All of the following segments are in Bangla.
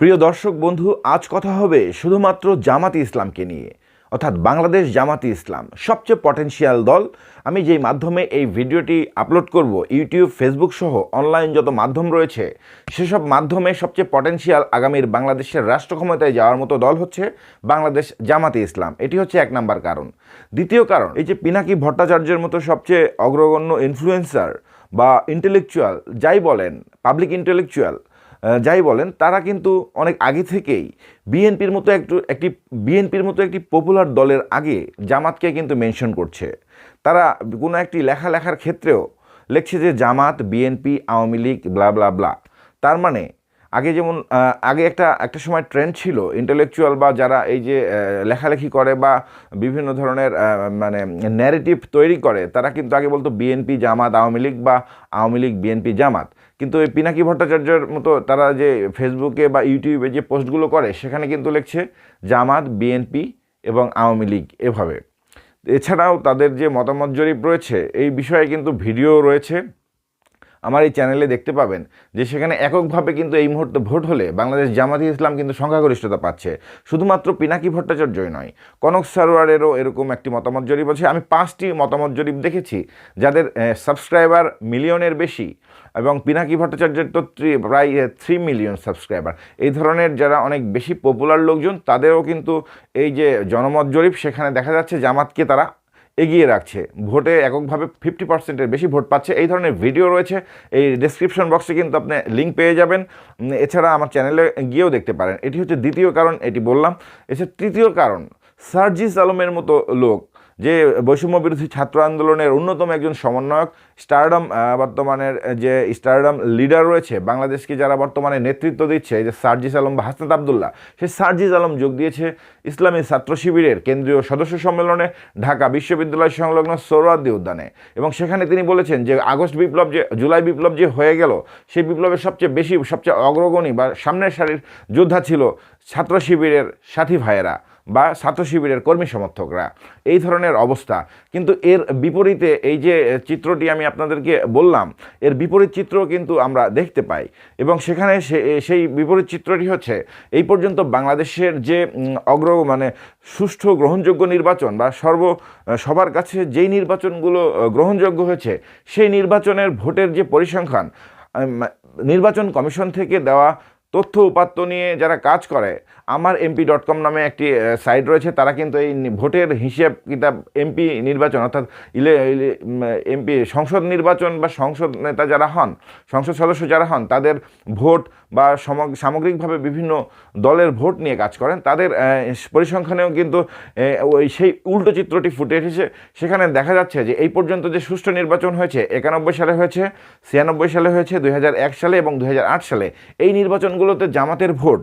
প্রিয় দর্শক বন্ধু, আজ কথা হবে শুধুমাত্র জামাতি ইসলামকে নিয়ে, অর্থাৎ বাংলাদেশ জামাতি ইসলাম, সবচেয়ে পটেনশিয়াল দল। আমি যেই মাধ্যমে এই ভিডিওটি আপলোড করব ইউটিউব ফেসবুক সহ অনলাইন যত মাধ্যম রয়েছে, সেসব মাধ্যমে সবচেয়ে পটেনশিয়াল আগামীর বাংলাদেশের রাষ্ট্র ক্ষমতায় যাওয়ার মতো দল হচ্ছে বাংলাদেশ জামাতি ইসলাম। এটি হচ্ছে এক নাম্বার কারণ। দ্বিতীয় কারণ, এই যে পিনাকি ভট্টাচার্যের মতো সবচেয়ে অগ্রগণ্য ইনফ্লুয়েন্সার বা ইন্টেলেকচুয়াল যাই বলেন পাবলিক ইন্টেলেকচুয়াল যাই বলেন, তারা কিন্তু অনেক আগে থেকেই বিএনপির মতো একটু, একটি, বিএনপির মতো একটি পপুলার দলের আগে জামাতকে কিন্তু মেনশন করছে। তারা কোনো একটি লেখা লেখার ক্ষেত্রেও লেখছে যে Jamaat, B N P, Awami League blah blah blah তার মানে আগে যেমন আগে একটা একটা সময় ট্রেন্ড ছিল ইন্টেলেকচুয়াল বা যারা এই যে লেখালেখি করে বা বিভিন্ন ধরনের মানে ন্যারেটিভ তৈরি করে, তারা কিন্তু আগে বলতো বিএনপি জামাত, আওয়ামী লীগ বা আওয়ামী লীগ বিএনপি জামাত। কিন্তু এই পিনাকি ভট্টাচার্যের মতো তারা যে ফেসবুকে বা ইউটিউবে যে পোস্টগুলো করে, সেখানে কিন্তু লিখছে জামাত বিএনপি এবং আওয়ামী লীগ এভাবে। এছাড়াও তাদের যে মতামত জরিপ রয়েছে, এই বিষয়ে কিন্তু ভিডিও রয়েছে। আমার এই চ্যানেলে দেখতে পাবেন যে সেখানে এককভাবে কিন্তু এই মুহূর্তে ভোট হলে বাংলাদেশ জামাতি ইসলাম কিন্তু সংখ্যাগরিষ্ঠতা পাচ্ছে। শুধুমাত্র পিনাকি ভট্টাচার্যই নয়, কনক সারোয়ারেরও এরকম একটি মতামত জরিপ আছে। আমি পাঁচটি মতামত জরিপ দেখেছি যাদের সাবস্ক্রাইবার মিলিয়নের বেশি এবং পিনাকি ভট্টাচার্যের তো প্রায় থ্রি মিলিয়ন সাবস্ক্রাইবার এই ধরনের যারা অনেক বেশি পপুলার লোকজন, তাদেরও কিন্তু এই যে জনমত জরিপ সেখানে দেখা যাচ্ছে জামাতকে তারা এগিয়ে রাখছে। ভোটে এককভাবে ফিফটি পার্সেন্টের বেশি ভোট পাচ্ছে। এই ধরনের ভিডিও রয়েছে। এই ডিসক্রিপশন বক্সে কিন্তু আপনি লিঙ্ক পেয়ে যাবেন। এছাড়া আমার চ্যানেলে গিয়েও দেখতে পারেন। এটি হচ্ছে দ্বিতীয় কারণ, এটি বললাম। এছাড়া তৃতীয় কারণ, সার্জিস আলমের মতো লোক যে বৈষম্য বিরোধী ছাত্র আন্দোলনের অন্যতম একজন সমন্বয়ক, স্টারডম বর্তমানের যে স্টারডম লিডার রয়েছে, বাংলাদেশকে যারা বর্তমানে নেতৃত্ব দিচ্ছে যে সার্জিস আলম বা হাসনাত আবদুল্লাহ সেই সার্জিস আলম যোগ দিয়েছে ইসলামী ছাত্র শিবিরের কেন্দ্রীয় সদস্য সম্মেলনে ঢাকা বিশ্ববিদ্যালয় সংলগ্ন সোহরাওয়ার্দী উদ্যানে। এবং সেখানে তিনি বলেছেন যে আগস্ট বিপ্লব যে, জুলাই বিপ্লব যে হয়ে গেল, সেই বিপ্লবের সবচেয়ে বেশি, সবচেয়ে অগ্রগণী বা সামনের সারির যোদ্ধা ছিল ছাত্র শিবিরের সাথী ভাইয়েরা। বা ছাত্র শিবিরের কর্মী সমর্থকরা। এই ধরনের অবস্থা। কিন্তু এর বিপরীতে এই যে চিত্রটি আমি আপনাদেরকে বললাম, এর বিপরীত চিত্র কিন্তু আমরা দেখতে পাই। এবং সেখানে সেই বিপরীত চিত্রটি হচ্ছে, এই পর্যন্ত বাংলাদেশের যে অগ্র মানে সুষ্ঠু গ্রহণযোগ্য নির্বাচন বা সর্ব, সবার কাছে যেই নির্বাচনগুলো গ্রহণযোগ্য হয়েছে, সেই নির্বাচনের ভোটের যে পরিসংখ্যান নির্বাচন কমিশন থেকে দেওয়া তথ্য উপাত্ত নিয়ে যারা কাজ করে, আমার এমপি ডট কম নামে একটি সাইট রয়েছে, তারা কিন্তু এই ভোটের হিসেব কিতাব এমপি নির্বাচন, অর্থাৎ ইলে এমপি সংসদ নির্বাচন বা সংসদ নেতা যারা হন, সংসদ সদস্য যারা হন, তাদের ভোট বা সমগ- সামগ্রিকভাবে বিভিন্ন দলের ভোট নিয়ে কাজ করেন, তাদের পরিসংখ্যানেও কিন্তু ওই সেই উল্টো চিত্রটি ফুটে এসেছে। সেখানে দেখা যাচ্ছে যে, এই পর্যন্ত যে সুষ্ঠু নির্বাচন হয়েছে, একানব্বই সালে হয়েছে, ছিয়ানব্বই সালে হয়েছে দু হাজার এক সালে এবং দু হাজার আট সালে। এই নির্বাচনগুলোতে জামাতের ভোট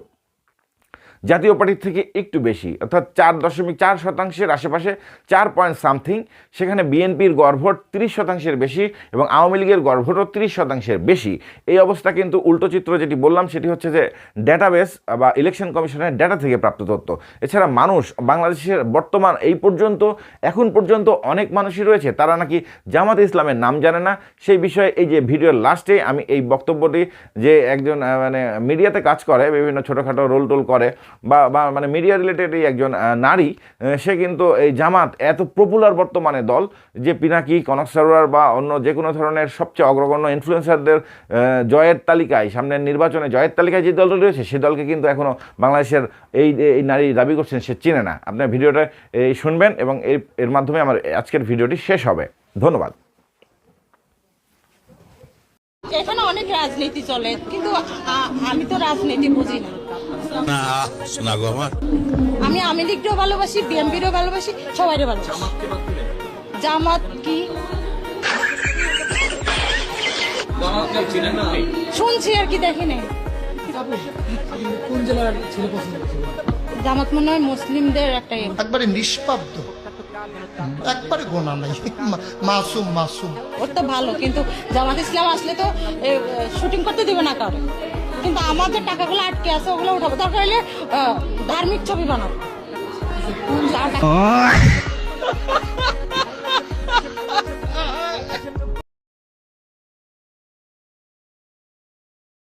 জাতীয় পার্টির থেকে একটু বেশি, অর্থাৎ চার দশমিক চার শতাংশের আশেপাশে চার পয়েন্ট সামথিং সেখানে বিএনপির গড় ভোট তিরিশ শতাংশের বেশি এবং আওয়ামী লীগের গড় ভোটও তিরিশ শতাংশের বেশি। এই অবস্থা কিন্তু উল্টো চিত্র যেটি বললাম, সেটি হচ্ছে যে ডেটাবেস বা ইলেকশন কমিশনের ডেটা থেকে প্রাপ্ত তথ্য। এছাড়া মানুষ, বাংলাদেশের বর্তমান এই পর্যন্ত, এখন পর্যন্ত অনেক মানুষই রয়েছে, তারা নাকি জামাত ইসলামের নাম জানে না। সেই বিষয়ে এই যে ভিডিওর লাস্টে আমি এই বক্তব্যটি যে একজন মানে মিডিয়াতে কাজ করে, বিভিন্ন ছোটোখাটো রোল টোল করে বা মানে মিডিয়া রিলেটেডই একজন নারী সে কিন্তু এই জামাত এত পপুলার বর্তমানে দল যে পিনাকি, কনক সরোয়ার বা অন্য যে কোনো ধরনের সবচেয়ে অগ্রগণ্য ইনফ্লুয়েন্সারদের জয়ের তালিকায়, সামনের নির্বাচনে জয়ের তালিকায় যে দলটি রয়েছে, সে দলকে কিন্তু এখনও বাংলাদেশের এই এই নারী দাবি করছেন সে চিনে না। আপনার ভিডিওটা এই শুনবেন এবং এর এর মাধ্যমে আমার আজকের ভিডিওটি শেষ হবে। ধন্যবাদ। এখানে অনেক রাজনীতি চলে, কিন্তু আমি তো রাজনীতি বুঝি না। না শোনা গো আমার। আমি আওয়ামী লীগকেও ভালোবাসি বিএনপিরও ভালোবাসি সবাইরে ভালোবাসি। জামাত কি? শুনছি আর কি দেখি নাই। কোন জেলার ছেলে পছন্দ করছে? জামাত মনে হয় মুসলিমদের একটা ইয়ে। একবারে নিষ্পাব্দ একবারে গোনা নাই। মাসুম মাসুম। ওর তো ভালো কিন্তু জামাত ইসলাম আসলে তো শুটিং করতে দিবে না কারও। কিন্তু আমাদের টাকাগুলো আটকে আছে ওগুলো উঠাবো। দরকার হলে ধার্মিক ছবি বানাবো।